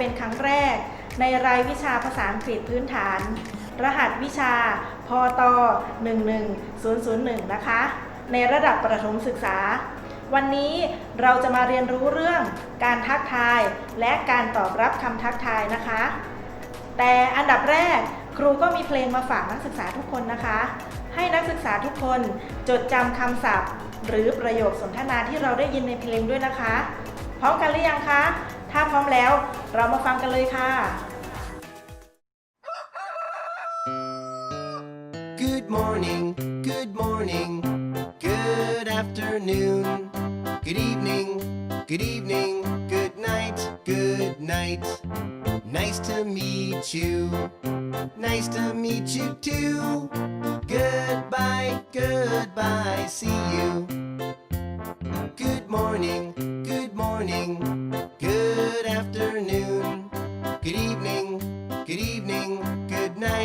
เป็นครั้งแรก ในรายวิชาภาษาอังกฤษพื้นฐาน รหัสวิชาพต11001 นะคะ ในระดับประถมศึกษา วันนี้เราจะมาเรียนรู้เรื่องการทักทายและการตอบรับคำทักทายนะคะ แต่อันดับแรกครูก็มีเพลงมาฝากนักศึกษาทุกคนนะคะ ให้นักศึกษาทุกคนจดจำคำศัพท์ หรือประโยคสนทนาที่เราได้ยินในเพลงด้วยนะคะ พร้อมกันหรือยังคะ ถ้าพร้อมแล้วเรามาฟังกันเลยค่ะ Good morning, good morning, good afternoon, good evening, good evening, good night, good night. Nice to meet you, nice to meet you too. Goodbye, goodbye, see you. Good morning, good morning,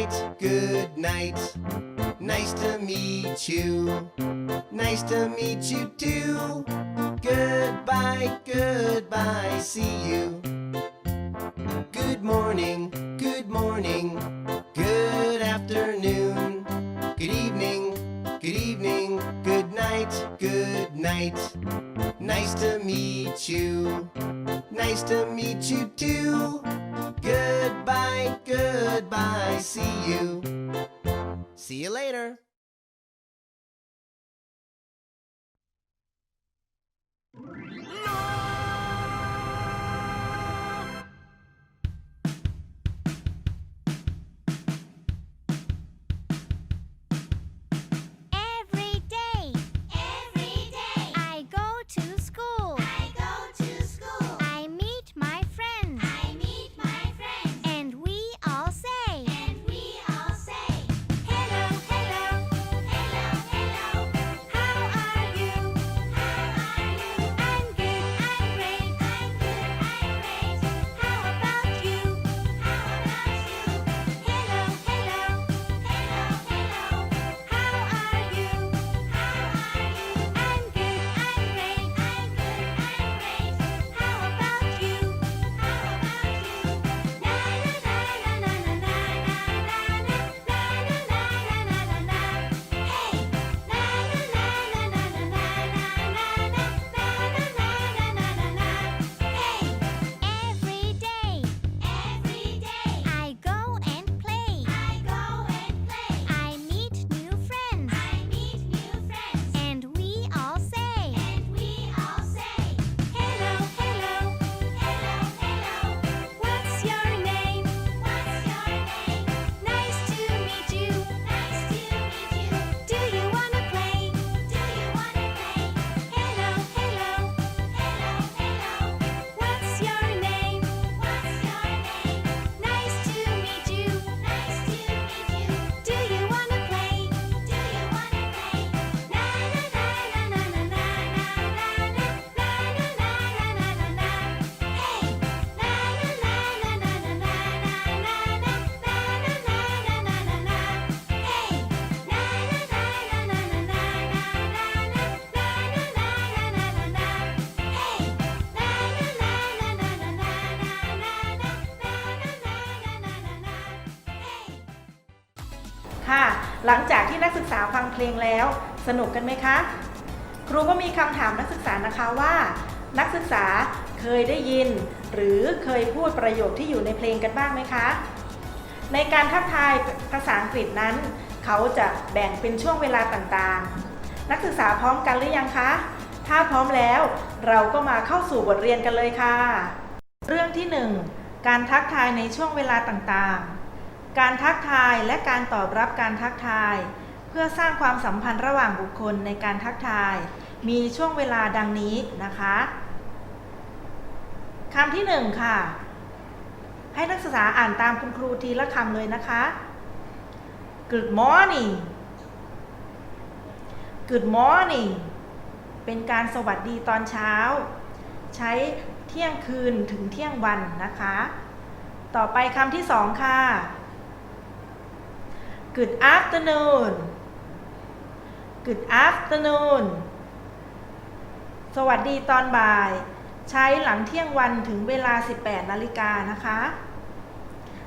night, good night. Nice to meet you, nice to meet you too. Goodbye, goodbye, see you. Good morning, good morning, good afternoon, good evening, good evening, good night, good night. Nice to meet you, nice to meet you too. Goodbye, goodbye, see you. See you later. Every ค่ะ หลังจากที่นักศึกษาฟังเพลงแล้ว สนุกกันไหมคะ ครูก็มีคำถามนักศึกษานะคะว่า นักศึกษาเคยได้ยิน หรือเคยพูดประโยคที่อยู่ในเพลงกันบ้างไหมคะ ในการทักทายภาษาอังกฤษนั้น เขาจะแบ่งเป็นช่วงเวลาต่างๆ นักศึกษาพร้อมกันหรือยังคะ ถ้าพร้อมแล้ว เราก็มาเข้าสู่บทเรียนกันเลยค่ะ เรื่องที่ 1 การทักทายในช่วงเวลาต่างๆ การทักทายและการตอบรับการทักทาย เพื่อสร้างความสัมพันธ์ระหว่างบุคคลในการทักทาย มีช่วงเวลาดังนี้นะคะคำที่หนึ่งค่ะ ให้นักศึกษาอ่านตามคุณครูทีละคำเลยนะคะ Good morning Good morning เป็นการสวัสดีตอนเช้า ใช้เที่ยงคืนถึงเที่ยงวันนะคะ ต่อไปคำที่สองค่ะ Good afternoon Good afternoon สวัสดีตอนบ่าย ใช้หลังเที่ยงวันถึงเวลา 18 นาฬิกานะคะ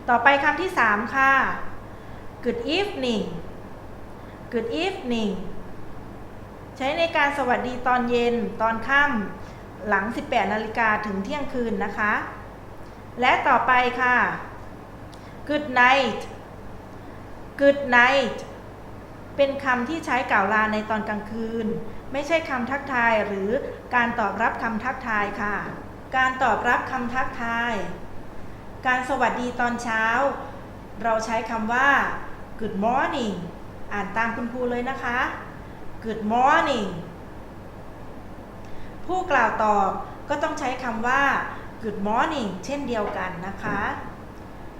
ต่อไปคำที่ 3 ค่ะ Good evening Good evening ใช้ในการสวัสดีตอนเย็นตอนค่ำหลัง 18 นาฬิกาถึงเที่ยงคืนนะคะ และต่อไปค่ะ Good night Good night เป็นคำที่ใช้กล่าวลาในตอนกลางคืน ไม่ใช่คำทักทายหรือการตอบรับคำทักทายค่ะ การตอบรับคำทักทาย การสวัสดีตอนเช้า เราใช้คำว่า Good morning อ่านตามคุณครูเลยนะคะ Good morning ผู้กล่าวตอบก็ต้องใช้คำว่า Good morning เช่นเดียวกันนะคะ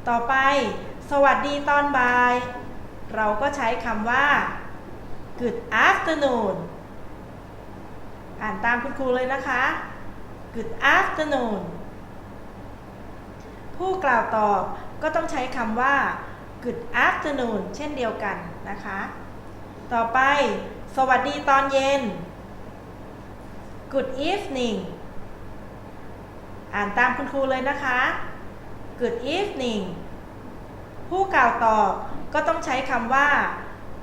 ต่อไป สวัสดีตอนบ่าย เราก็ใช้คำว่า Good afternoon อ่านตามคุณครูเลยนะคะ Good afternoon ผู้กล่าวตอบก็ต้องใช้คำว่า Good afternoon เช่นเดียวกันนะคะ ต่อไป สวัสดีตอนเย็น Good evening อ่านตามคุณครูเลยนะคะ Good evening ผู้กล่าวตอบ ก็ต้องใช้คำว่า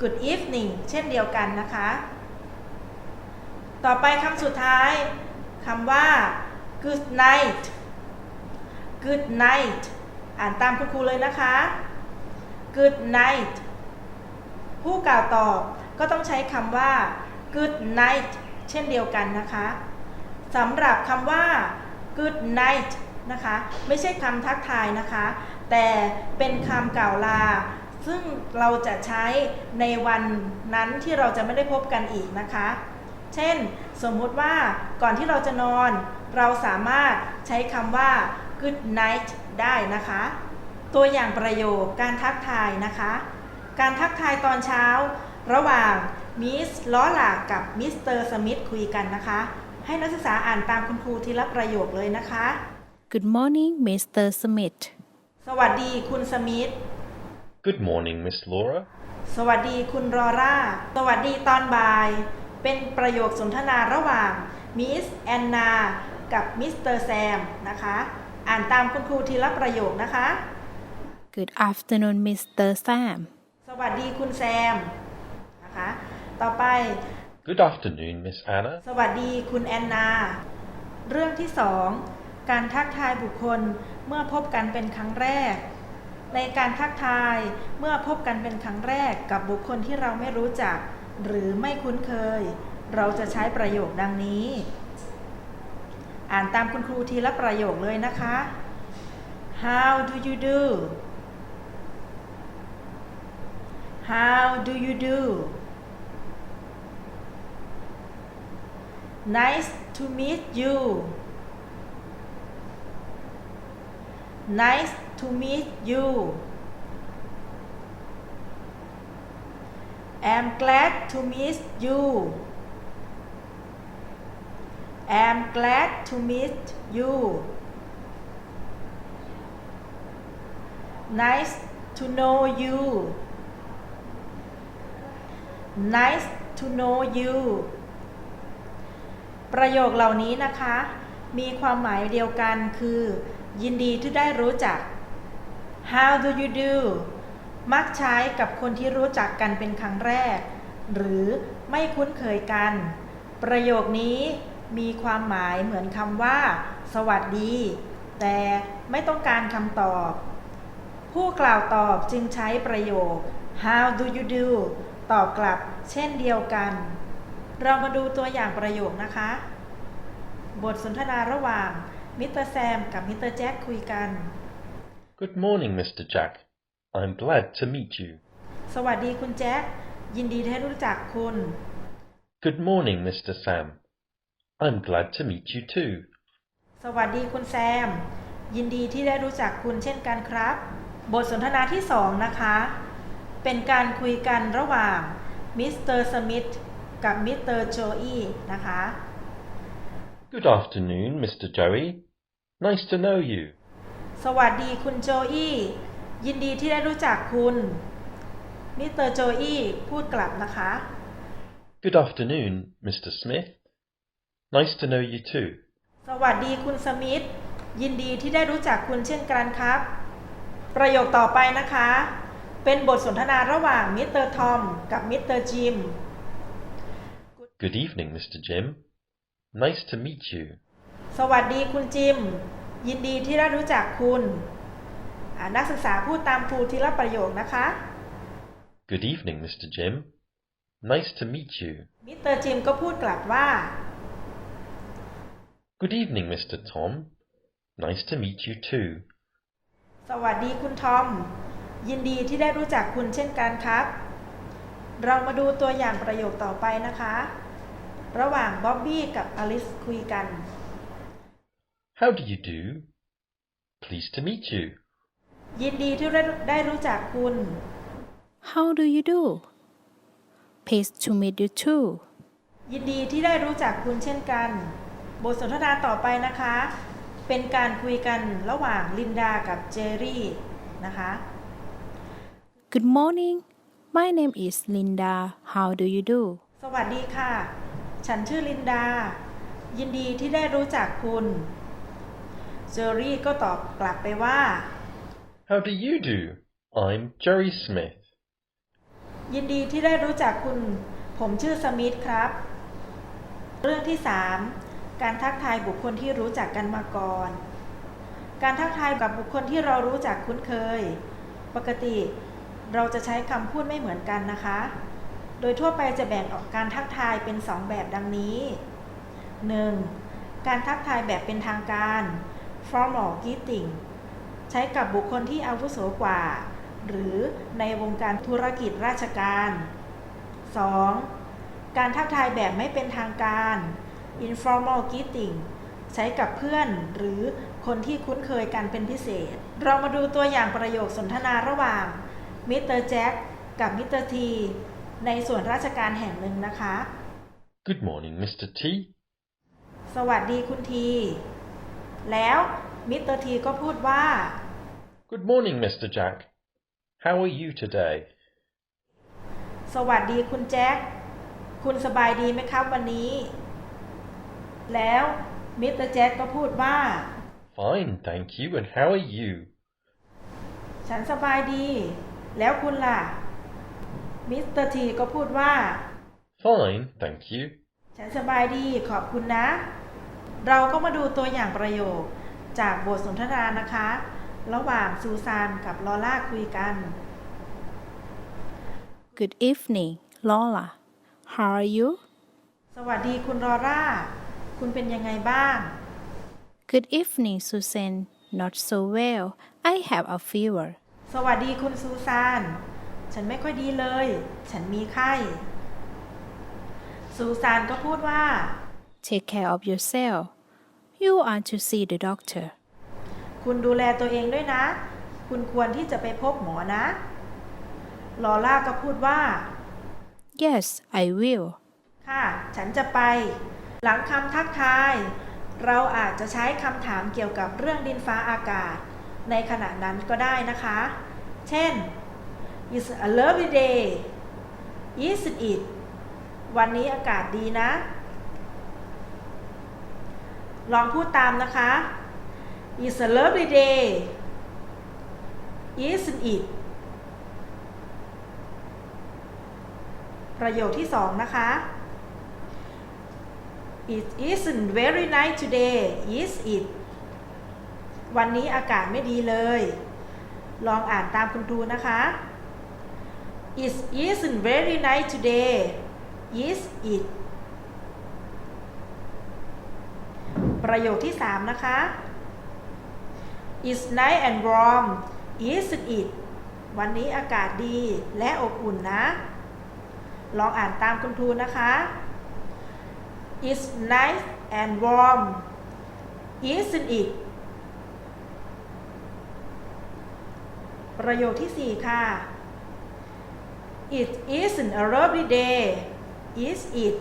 Good evening เช่นเดียวกันนะคะ ต่อไปคำสุดท้ายคำว่า Good night Good night อ่านตามคุณครูเลยนะคะ Good night ผู้กล่าวตอบก็ต้องใช้คำว่า Good night เช่นเดียวกันนะคะสำหรับคำว่า Good night นะคะ ไม่ใช่คำทักทายนะคะ แต่เป็นคำกล่าวลา ซึ่งเราจะใช้ในวันนั้นที่เราจะไม่ได้พบกันอีกนะคะ เช่น สมมุติว่าก่อนที่เราจะนอน เราสามารถใช้คำว่า good night ได้นะคะ ตัวอย่างประโยคการทักทายนะคะ การทักทายตอนเช้า ระหว่างมิสล้อหลากกับมิสเตอร์สมิธคุยกันนะคะ ให้นักศึกษาอ่านตามคุณครูทีละประโยคเลยนะคะ Good morning Mr. Smith สวัสดีคุณสมิธ Good morning, Miss Laura. สวัสดีคุณรอร่า สวัสดีตอนบ่าย เป็นประโยคสนทนาระหว่างมิสแอนนากับมิสเตอร์แซมนะคะ อ่านตามคุณครูทีละประโยคนะคะ Good afternoon Mr. Sam สวัสดีคุณแซมนะคะ ต่อไป Good afternoon, Miss Anna. สวัสดีคุณแอนนา เรื่องที่สอง การทักทายบุคคลเมื่อพบกันเป็นครั้งแรก ในการทักทายเมื่อพบกันเป็นครั้งแรกกับบุคคลที่เราไม่รู้จัก หรือไม่คุ้นเคย เราจะใช้ประโยคดังนี้ อ่านตามคุณครูทีละประโยคเลยนะคะ How do you do How do you do Nice to meet you. Nice to meet you. am glad to meet you. am glad to meet you. Nice to know you. Nice to know you. ประโยคเหล่านี้นะคะ มีความหมายเดียวกันคือ ยินดีที่ได้รู้จัก How do you do มักใช้กับคนที่รู้จักกันเป็นครั้งแรก หรือไม่คุ้นเคยกัน ประโยคนี้มีความหมายเหมือนคำว่า สวัสดี แต่ไม่ต้องการคำตอบ ผู้กล่าวตอบจึงใช้ประโยค How do you do ตอบกลับเช่นเดียวกัน เรามาดูตัวอย่างประโยคนะคะ บทสนทนาระหว่างมิสเตอร์แซมกับมิสเตอร์แจ็คคุยกัน Good morning, Mr. Jack. I'm glad to meet you. สวัสดีคุณแจ็ค ยินดีที่ได้รู้จักคุณ Good morning, Mr. Sam. I'm glad to meet you too. สวัสดีคุณแซม ยินดีที่ได้รู้จักคุณเช่นกันครับ บทสนทนาที่สองนะคะ เป็นการคุยกันระหว่างมิสเตอร์สมิธกับมิสเตอร์โจอีนะคะ Good afternoon, Mr. Joey. Nice to know you. สวัสดีคุณโจอียินดีที่ได้รู้จักคุณมิสเตอร์โจอีพูดกลับนะคะ Good afternoon, Mr. Smith. Nice to know you too. สวัสดีคุณสมิธยินดีที่ได้รู้จักคุณเช่นกันครับ ประโยคต่อไปนะคะ เป็นบทสนทนาระหว่างมิสเตอร์ทอมกับมิสเตอร์จิม Good evening, Mr. Jim. Nice to meet you. สวัสดีคุณจิม ยินดีที่ได้รู้จักคุณอ่านักศึกษาพูดตามครูทีละประโยคนะคะ Good evening, Mr. Jim. Nice to meet you. มิสเตอร์จิมก็พูดกลับว่า Good evening, Mr. Tom. Nice to meet you too. สวัสดีคุณทอม ยินดีที่ได้รู้จักคุณเช่นกันครับ เรามาดูตัวอย่างประโยคต่อไปนะคะ ระหว่างบ๊อบบี้กับอลิสคุยกัน How do you do? Pleased to meet you. ยินดีที่ได้ได้รู้จักคุณ How do you do? Pleased to meet you too. ยินดีที่ได้รู้จักคุณเช่นกัน บทสนทนาต่อไปนะคะ เป็นการคุยกันระหว่างลินดากับเจอรี่นะคะ Good morning. My name is Linda. How do you do? สวัสดีค่ะ ฉันชื่อลินดา ยินดีที่ได้รู้จักคุณ เจอรี่ก็ตอบกลับไปว่า How do you do? I'm Jerry Smith. ยินดีที่ได้รู้จักคุณ ผมชื่อสมิธครับ เรื่องที่ 3 การทักทายบุคคลที่รู้จักกันมาก่อน การทักทายกับบุคคลที่เรารู้จักคุ้นเคย ปกติเราจะใช้คำพูดไม่เหมือนกันนะคะ โดยทั่วไปจะแบ่งออกการทักทายเป็น 2 แบบดังนี้ 1. การทักทายแบบเป็นทางการ formal greeting ใช้กับบุคคลที่อาวุโสกว่า หรือในวงการธุรกิจราชการ 2. การทักทายแบบไม่เป็นทางการ informal greeting ใช้กับเพื่อนหรือคนที่คุ้นเคยกันเป็นพิเศษ เรามาดูตัวอย่างประโยคสนทนาระหว่างมิสเตอร์แจ็คกับมิสเตอร์ทีในส่วนราชการแห่งหนึ่งนะคะ Good morning, Mr. T. สวัสดีคุณที แล้วมิสเตอร์ทีก็พูดว่า Good morning, Mr. Jack. How are you today? สวัสดีคุณแจ็ค คุณสบายดีไหมครับวันนี้ แล้วมิสเตอร์แจ็คก็พูดว่า Fine, thank you. And how are you? ฉันสบายดี แล้วคุณล่ะ มิสเตอร์ทีก็พูดว่า Fine, thank you. ฉันสบายดีขอบคุณนะ เราก็มาดูตัวอย่างประโยคจากบทสนทนานะคะ ระหว่างซูซานกับลอล่าคุยกัน Good evening, Lola. How are you? สวัสดีคุณลอร่า คุณเป็นยังไงบ้าง Good evening, Susan. Not so well. I have a fever. สวัสดีคุณซูซาน ฉันไม่ค่อยดีเลย ฉันมีไข้ ซูซานก็พูดว่า Take care of yourself. You are to see the doctor. คุณดูแลตัวเองด้วยนะ คุณควรที่จะไปพบหมอนะ ลอล่าก็พูดว่า Yes, I will. ค่ะ ฉันจะไป หลังคำทักทาย เราอาจจะใช้คำถามเกี่ยวกับเรื่องดินฟ้าอากาศ ในขณะนั้นก็ได้นะคะ เช่น It's a lovely day Isn't it วันนี้อากาศดีนะ ลองพูดตามนะคะ It's a lovely day Isn't it ประโยคที่สองนะคะ It isn't very nice today is it วันนี้อากาศไม่ดีเลย ลองอ่านตามคุณครูนะคะ It isn't very nice today is it ประโยคที่ 3 นะคะ It's nice and warm isn't it วันนี้อากาศดีและอบอุ่นนะ ลองอ่านตามคุณครูนะคะ It's nice and warm isn't it ประโยคที่ 4 ค่ะ It isn't a lovely day is it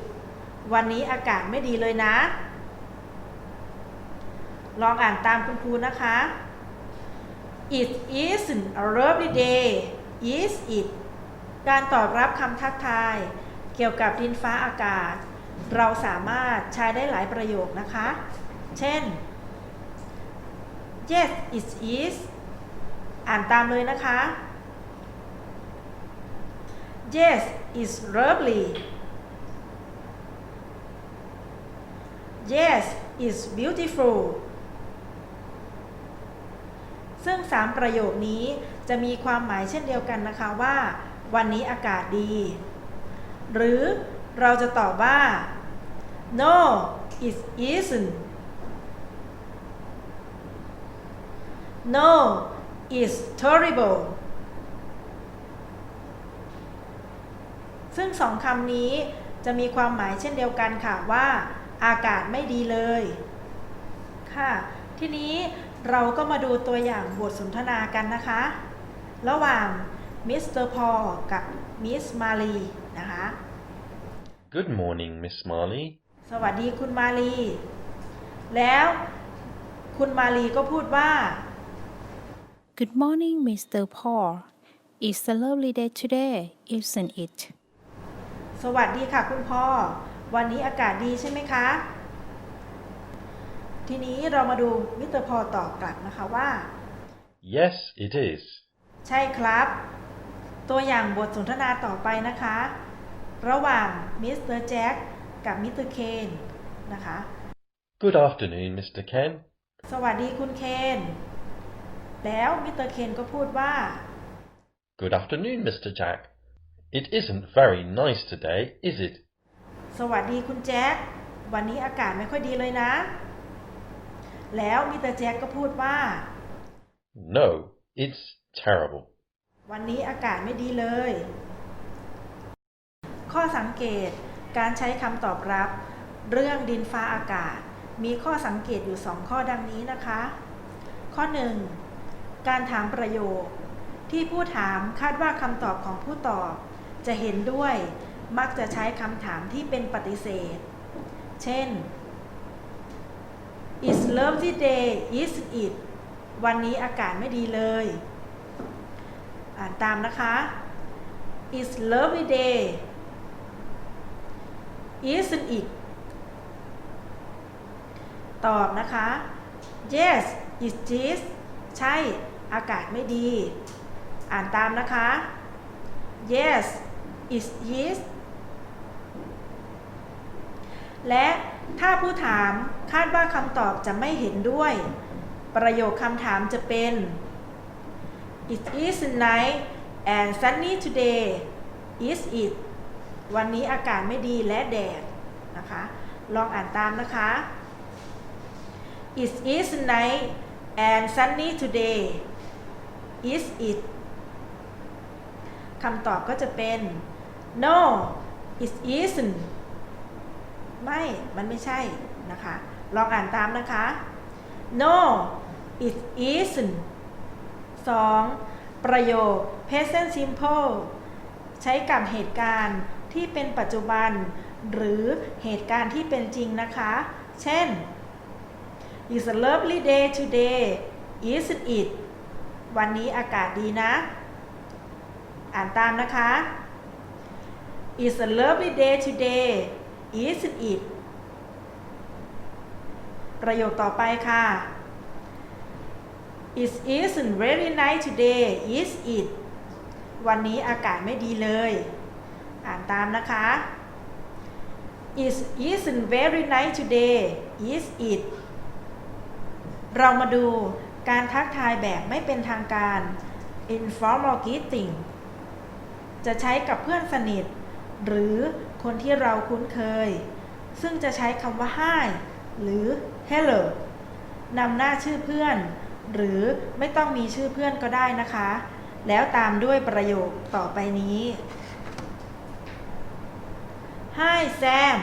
วันนี้อากาศไม่ดีเลยนะ ลองอ่านตามคุณครูนะคะ It isn't a lovely day is it การตอบรับคำทักทาย เกี่ยวกับดินฟ้าอากาศ เราสามารถใช้ได้หลายประโยคนะคะ เช่น Yes it is อ่านตามเลยนะคะ Yes it's lovely Yes it's beautiful ซึ่ง 3 ประโยคนี้จะมีความหมายเช่นเดียวกันนะคะว่า วันนี้อากาศดี หรือเราจะตอบว่า no it isn't no it's terrible ซึ่งสองคำนี้จะมีความหมายเช่นเดียวกันค่ะว่า อากาศไม่ดีเลย ค่ะ ทีนี้ เราก็มาดูตัวอย่างบทสนทนากันนะคะ ระหว่างมิสเตอร์พอลกับมิสมารีนะคะ Good morning, Miss Marley. สวัสดีคุณมารีแล้วคุณมารีก็พูดว่า Good morning, Mr. Paul. It's a lovely day today, isn't it? สวัสดีค่ะคุณพ่อ วันนี้อากาศดีใช่ไหมคะ ทีนี้เรามาดูมิสเตอร์พอลตอบกลับนะคะว่า Yes, it is. ใช่ครับ ตัวอย่างบทสนทนาต่อไปนะคะ ระหว่างมิสเตอร์แจ็คกับมิสเตอร์เคนนะคะ Good afternoon, Mr. Ken. สวัสดีคุณเคน แล้วมิสเตอร์เคนก็พูดว่า Good afternoon, Mr. Jack. It isn't very nice today, is it? สวัสดีคุณแจ็ค วันนี้อากาศไม่ค่อยดีเลยนะ แล้วมิสเตอร์แจ็คก็พูดว่า No, it's terrible. วันนี้อากาศไม่ดีเลย ข้อสังเกตการใช้คำตอบรับ เรื่องดินฟ้าอากาศ มีข้อสังเกตอยู่2ข้อดังนี้นะคะ ข้อ 1 การถามประโยค ที่ผู้ถามคาดว่าคำตอบของผู้ตอบ จะเห็นด้วยมักจะใช้คำถามที่เป็นปฏิเสธ เช่น It's lovely day is it วันนี้อากาศไม่ดีเลย อ่านตามนะคะ It's lovely day isn't it ตอบนะคะ Yes it is ใช่อากาศไม่ดี อ่านตามนะคะ Yes it is และ ถ้าผู้ถามคาดว่าคำตอบจะไม่เห็นด้วย ประโยคคำถามจะเป็น It is nice and sunny today is it วันนี้อากาศไม่ดีและแดดนะคะ ลองอ่านตามนะคะ It is nice and sunny today is it คำตอบก็จะเป็น no it isn't ไม่มันไม่ใช่นะคะ ลองอ่านตามนะคะ no it isn't 2. ประโยค present simple ใช้กับเหตุการณ์ที่เป็นปัจจุบัน หรือเหตุการณ์ที่เป็นจริงนะคะ เช่น It's a lovely day today isn't it วันนี้อากาศดีนะ อ่านตามนะคะ It's a lovely day today is it ประโยคต่อไปค่ะ It isn't very nice today is it วันนี้อากาศไม่ดีเลย อ่านตามนะคะ It isn't very nice today is it เรามาดูการทักทายแบบไม่เป็นทางการ informal greeting จะใช้กับเพื่อนสนิท หรือ คนที่เราคุ้นเคย ซึ่งจะใช้คำว่า hi หรือ hello นำหน้าชื่อเพื่อน หรือไม่ต้องมีชื่อเพื่อนก็ได้นะคะ แล้วตามด้วยประโยคต่อไปนี้ Hi Sam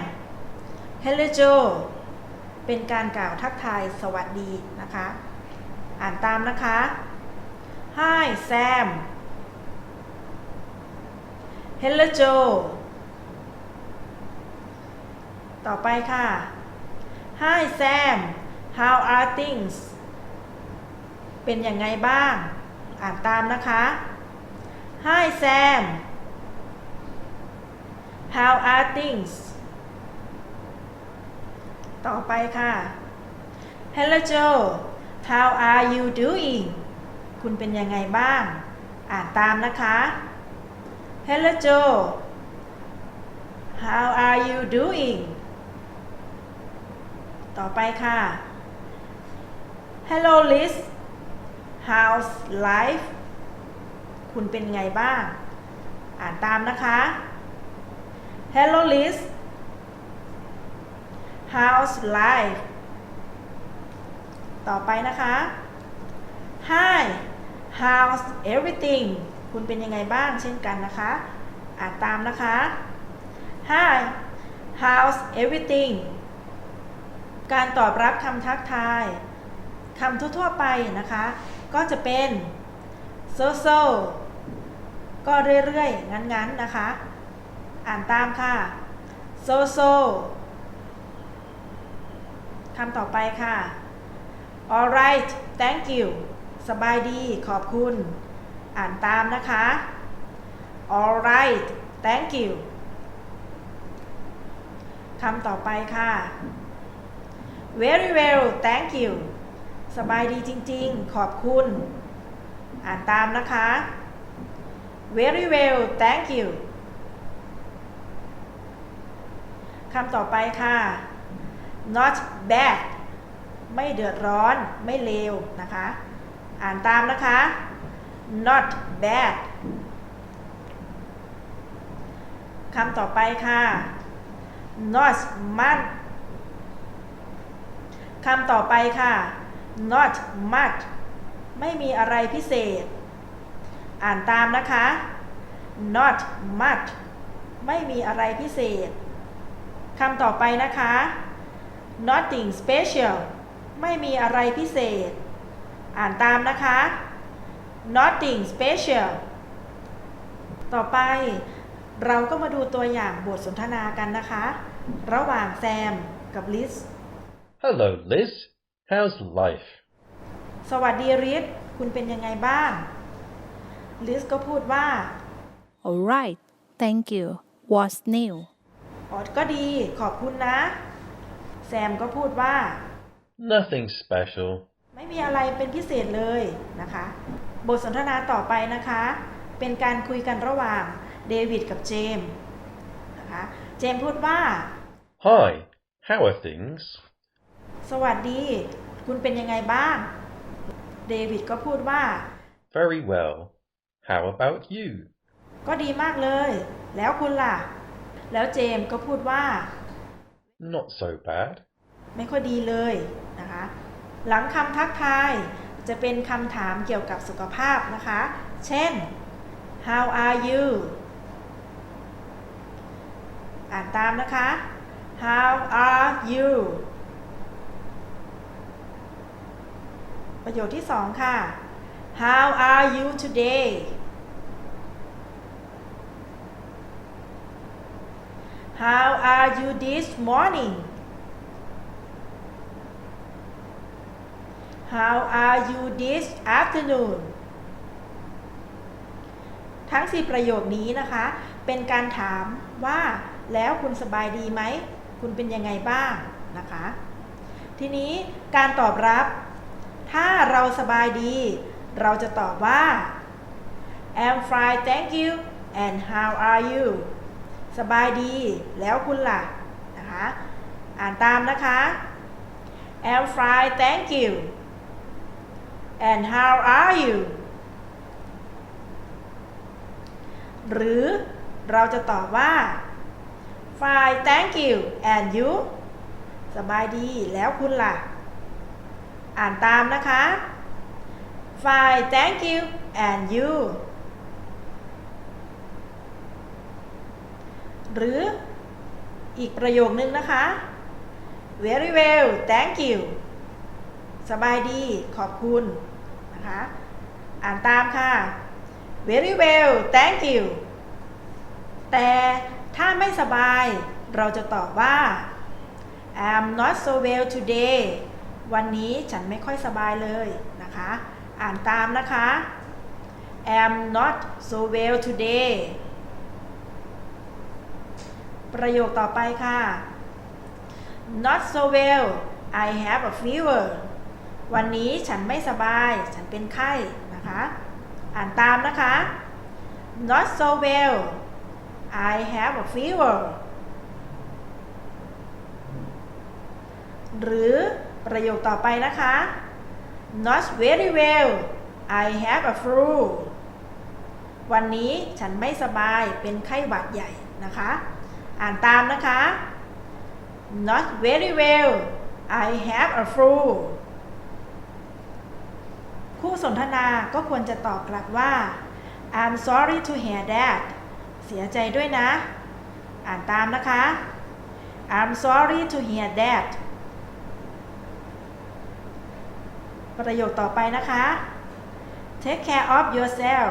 Hello Joe เป็นการกล่าวทักทายสวัสดีนะคะ อ่านตามนะคะ Hi Sam Hello Joe ต่อไปค่ะ Hi Sam How are things เป็นยังไงบ้าง อ่านตามนะคะ Hi Sam How are things ต่อไปค่ะ Hello Joe How are you doing คุณเป็นยังไงบ้าง อ่านตามนะคะ Hello Joe How are you doing ต่อไปค่ะ Hello Liz How's life คุณเป็นไงบ้าง อ่านตามนะคะ Hello Liz How's life ต่อไปนะคะ Hi How's everything คุณเป็นยังไงบ้างเช่นกันนะคะ อ่านตามนะคะ Hi How's everything การตอบรับคำทักทายคำทั่วๆไปนะคะ ก็จะเป็น so so ก็เรื่อยๆ งั้นๆนะคะ อ่านตามค่ะ so so คำต่อไปค่ะ alright thank you สบายดี ขอบคุณ อ่านตามนะคะ alright thank you คำต่อไปค่ะ very well thank you สบายดีจริงๆ ขอบคุณ อ่านตามนะคะ very well thank you คำต่อไปค่ะ not bad ไม่เดือดร้อน ไม่เลวนะคะ อ่านตามนะคะ not bad คำต่อไปค่ะ not much คำต่อไปค่ะ not much ไม่มีอะไรพิเศษ อ่านตามนะคะ not much ไม่มีอะไรพิเศษคำต่อไปนะคะ nothing special ไม่มีอะไรพิเศษ อ่านตามนะคะ nothing special ต่อไปเราก็มาดูตัวอย่างบทสนทนากันนะคะ ระหว่างแซมกับลิซ Hello, Liz. How's life? สวัสดีริสคุณเป็นยังไงบ้าง ลิสก็พูดว่า Alright thank you what's new ออดก็ดีขอบคุณนะ แซมก็พูดว่า Nothing special. ไม่มีอะไรเป็นพิเศษเลยนะคะ บทสนทนาต่อไปนะคะ เป็นการคุยกันระหว่างเดวิดกับเจมส์นะคะ เจมส์พูดว่า Hi, how are things? สวัสดี คุณเป็นยังไงบ้าง เดวิดก็พูดว่า Very well. How about you? ก็ดีมากเลย แล้วคุณล่ะ แล้วเจมส์ก็พูดว่า Not so bad. ไม่ค่อยดีเลยนะคะ หลังคำทักทายจะเป็นคำถามเกี่ยวกับสุขภาพนะคะ เช่น how are you อ่านตามนะคะ how are you ประโยคที่สองค่ะ how are you today how are you this morning How are you this afternoon ทั้ง 4 ประโยคนี้นะคะ เป็นการถามว่าแล้วคุณสบายดีไหม คุณเป็นยังไงบ้างนะคะ ทีนี้การตอบรับ ถ้าเราสบายดี เราจะตอบว่า I'm fine thank you and how are you สบายดี แล้วคุณล่ะ นะคะ อ่านตามนะคะ I'm fine thank you and how are you หรือเราจะตอบว่า fine thank you and you สบายดี แล้วคุณล่ะ อ่านตามนะคะ Fine thank you and you หรืออีกประโยคนึงนะคะ Very well thank you สบายดีขอบคุณนะคะ อ่านตามค่ะ Very well thank you แต่ถ้าไม่สบายเราจะตอบว่า I'm not so well today วันนี้ฉันไม่ค่อยสบายเลยนะคะ อ่านตามนะคะ I'm not so well today ประโยคต่อไปค่ะ Not so well I have a fever วันนี้ฉันไม่สบาย ฉันเป็นไข้นะคะ อ่านตามนะคะ Not so well I have a fever หรือ ประโยคต่อไปนะคะ Not very well I have a flu วันนี้ฉันไม่สบายเป็นไข้หวัดใหญ่นะคะ อ่านตามนะคะ Not very well I have a flu คู่สนทนาก็ควรจะตอบกลับว่า I'm sorry to hear that เสียใจด้วยนะ อ่านตามนะคะ I'm sorry to hear that ประโยคต่อไปนะคะ Take care of yourself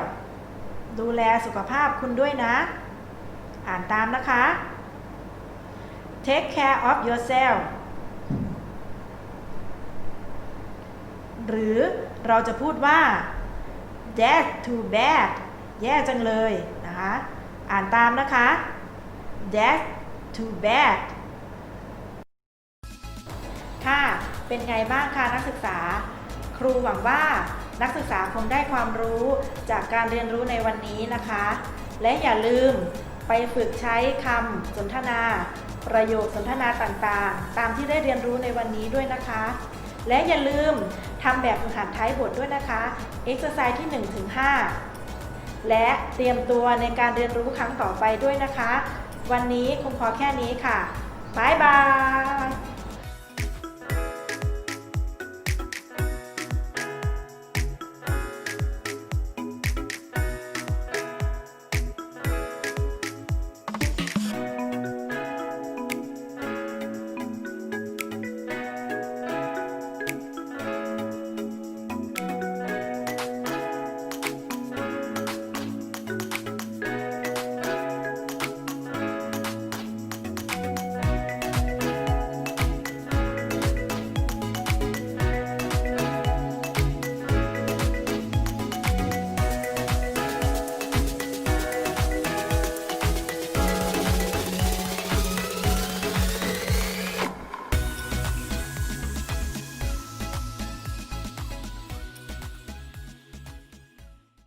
ดูแลสุขภาพคุณด้วยนะ อ่านตามนะคะ Take care of yourself หรือเราจะพูดว่า That's too bad แย่จังเลยนะคะ อ่านตามนะคะ That's too bad ค่ะ เป็นไงบ้างคะนักศึกษา ครูหวังว่านักศึกษาคงได้ความรู้จากการเรียนรู้ในวันนี้นะคะ และอย่าลืมไปฝึกใช้คำสนทนา ประโยคสนทนาต่างๆ ตามที่ได้เรียนรู้ในวันนี้ด้วยนะคะ และอย่าลืมทำแบบฝึกหัดท้ายบทด้วยนะคะ exercise ที่1-5และเตรียมตัวในการเรียนรู้ครั้งต่อไปด้วยนะคะ วันนี้คงพอแค่นี้ค่ะบ๊ายบาย